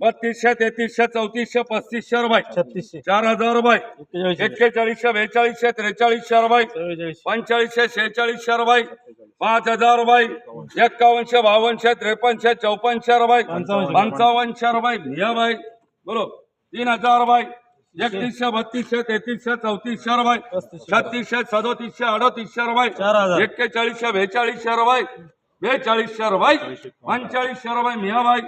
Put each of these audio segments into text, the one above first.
बत्तीसशे तेहतीसशे चौतीसशे पस्तीसशे रुपये. छत्तीसशे. चार हजार रुपये. एक्केचाळीसशे बेचाळीसशे त्रेचाळीसशे रुपये. पंचेचाळीसशे शेहेचाळीसशे रुपये. पाच हजार रुपये. एक्कावनशे बावनशे त्रेपन्नशे चौपन्नशे रुपये. पंचावन्नशे. पंचावन्नशे रुपये. भिया बाई. बोलो तीन हजार रुपये. एकतीसशे बत्तीसशे तेहतीसशे चौतीसशे रुपये. छत्तीसशे सदोतीसशे अडतीसशे रुपये. एक्केचाळीसशे बेचाळीसशे रुपये. बेचाळीसशे रुपये. पंचेचाळीसशे रुपये. मियाबाई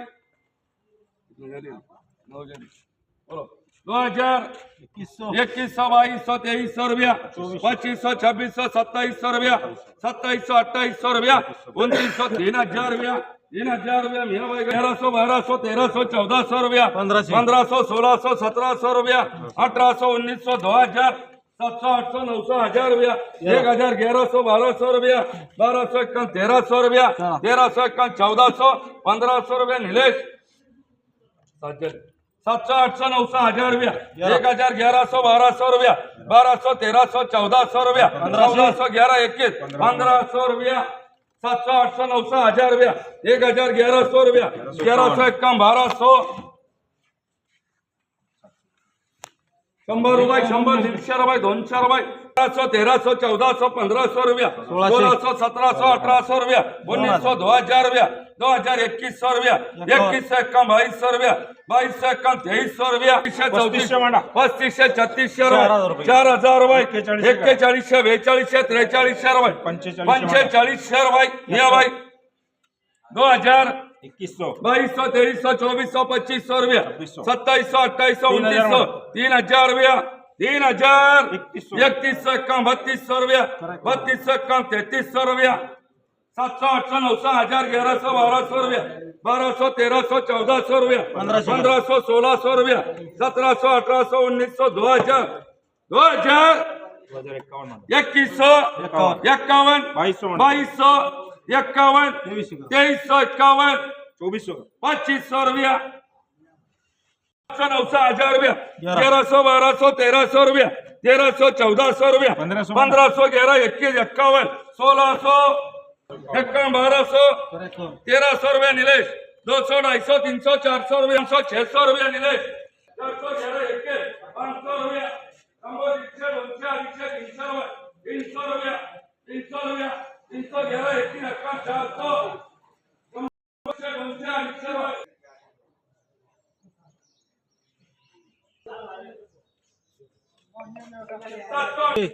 बोलो। दो हज़ार इक्कीस सौ। बाईस सौ तेईस सौ रुपया पच्चीस सौ छब्बीस सौ सत्ताईस सौ रुपया सत्ताईस सौ अट्ठाईस सौ रुपया उनतीस सौ तीन हज़ार रुपया तीन हज़ार रुपया मियाँ भाई ग्यारह सौ बारह सौ तेरह सौ चौदह सौ रुपया पंद्रह सौ। पंद्रह सौ सोलह सौ सत्रह सौ रुपया अठारह सौ उन्नीस सौ दो हज़ार सात सौ आठ सौ नौ सौ हज़ार रुपया एक हज़ार ग्यारह सौ बारह सौ रुपया बारह सौ इक्यावन तेरह सौ रुपया हाँ। तेरह सौ इक्यावन चौदह सौ पंद्रह सौ रुपया नीलेश सात सौ आठ सौ नौ सौ हजार रुपया. एक हजार ग्यारह सौ बारह सौ रुपया. बारह सौ तेरह सौ चौदह सौ रुपया. चौदह सौ ग्यारह इक्कीस. पंद्रह सौ रुपया. सात सौ आठ सौ नौ सौ हजार रुपया. एक हजार ग्यारह सौ रुपया. ग्यारह सौ इक्यावन बारह सौ. शंभर रुपये शंभर दीडशे रुपये दोनशे रुपये चौदह सौ पंद्रह सौ रुपया सोळाशे. सोलह सौ सत्रह सौ अठारह सौ रुपया उन्नीस सौ दो हजार रुपया दो हजार इक्कीस सौ रुपया इक्कीस सौ इक्यावन बाईस सौ रुपया बाईस सौ इक्यावन तेईस सौ रुपया म्हणा. पस्तीसशे छत्तीसशे चार हजार रुपये. चार हजार रुपये एक्केचाळीसशे. बेचाळीसशे त्रेचाळीसशे रुपये. पंचेचाळीसशे रुपये या बाई दो हजार एकवीसशे बाईस सौ तेईस सौ चौबीस सौ पच्चीस सौ रुपया। सौ। सत्ताईस सौ अट्ठाईस सौ हज़ार सौ तीन हज़ार रुपया। तीन हज़ार इकतीस सौ। इक्यावन बत्तीस सौ रुपया। बत्तीस सौ इक्यावन तैतीस सौ रुपया। सात सौ आठ सौ नौ सौ हज़ार ग्यारह सौ बारह सौ रुपया। बारह सौ तेरह सौ चौदह सौ रुपया। पंद्रह सौ। सोलह सौ रुपया। सत्रह सौ अठारह सौ उन्नीस सौ दो हज़ार। दो हज़ार। इक्कीस सौ। इक्यावन। बाईस सौ। बाईस सौ। इक्यावन तेईस सौ तेईस सौ इक्यावन चौबीस सौ पच्चीस सौ रुपया. सौ नौ सौ हजार रुपया. ग्यारह। ग्यारह सौ बारह सौ तेरह सौ रुपया तेरह सौ चौदह सौ रुपया पंद्रह सौ। पंद्रह सौ ग्यारह इक्कीस इक्यावन सोलह सौ इक्यावन बारह सौ तेरह सौ रुपया नीलेश दो सौ ढाई सौ तीन सौ चार सौ रुपया सौ छह सौ रुपया नीलेश चार सौ ग्यारह इक्कीस पाँच सौ रुपया शंभर एकशे दोनशे अडीचशे तीनशे रुपये तीन सौ रुपया तीन सौ रुपया तीन सौ ग्यारह इक्कीस अक्का चार सौ दोनशे दोनशे अडीचशे रुपये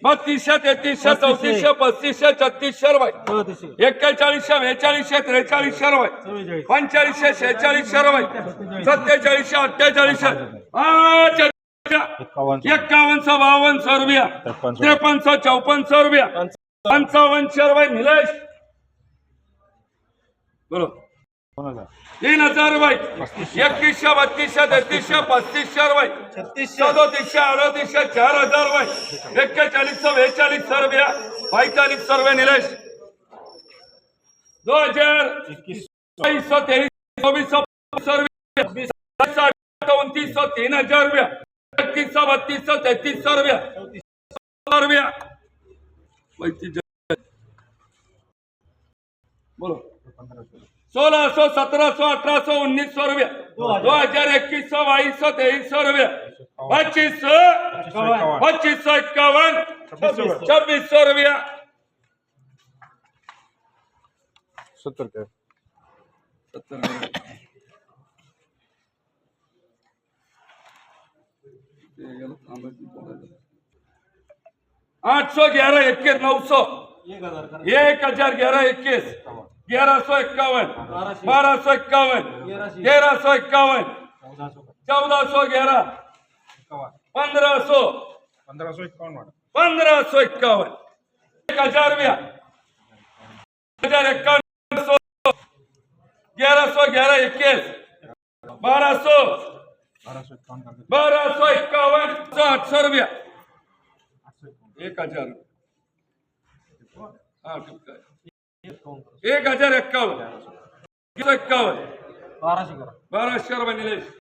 बत्तीसशे तेहतीसशे चौतीसशे पस्तीसशे छत्तीसशे रुपये. एक्केचाळीसशे बेचाळीसशे त्रेचाळीसशे रुपये. पंचेचाळीसशे शेहेचाळीसशे रुपये. सत्तेचाळीसशे अठ्ठेचाळीसशे. एक्कावन्न सौ रुपया त्रेपन्न सौ. त्रेपन्न सौ चौपन्न सौ रुपया. पंचावन्नशे रुपये निलेश. बोलो. तीन हजार रुपये एकतीसशे बत्तीसशे तेहतीसशे पस्तीसशे रुपये छत्तीसशे. सदोतीसशे अडतीसशे चार हजार रुपये एक्केचाळीस सौ बेचाळीस सौ रुपया पैतालीस सौ रुपये निलेश. दो हजार बाईस सौ तेईस चौबीस सौ सौ रुपया उनतीस सौ तीन हजार रुपया इकतीस सौ बत्तीस सौ तैतीस सौ रुपया सौ रुपया पैंतीस बोलो सोलह सौ सत्रह सौ अठारह सौ उन्नीस सौ रुपया। दो हजार। इक्कीस सौ बाईस सौ तेईस सौ रुपया। पच्चीस सौ। एक्कावन्न पच्चीस सौ इक्यावन। छब्बीस सौ। छब्बीस सौ रुपया। सत्तर रुपये। आठ सौ ग्यारह इक्कीस नौ सौ। एक हजार करा. एक हजार ग्यारह इक्कीस। ग्यारह सौ इक्यावन. बारह सौ इक्यावन. तेरह सौ इक्यावन चौदह सौ ग्यारह पंद्रह सौ पंधरा सौ वाढ. पंद्रह सौ इक्यावन एक हजार रुपया. हजार इक्यावन सौ ग्यारह सौ ग्यारह इक्कीस बारह सौ. बारह सौ इक्यावन सौ आठ सौ रुपया. एक हजार हाँ है. एक हजार एक्कावन. एक्कावन. बाराशे करा. बाराशे रुपये निलेश.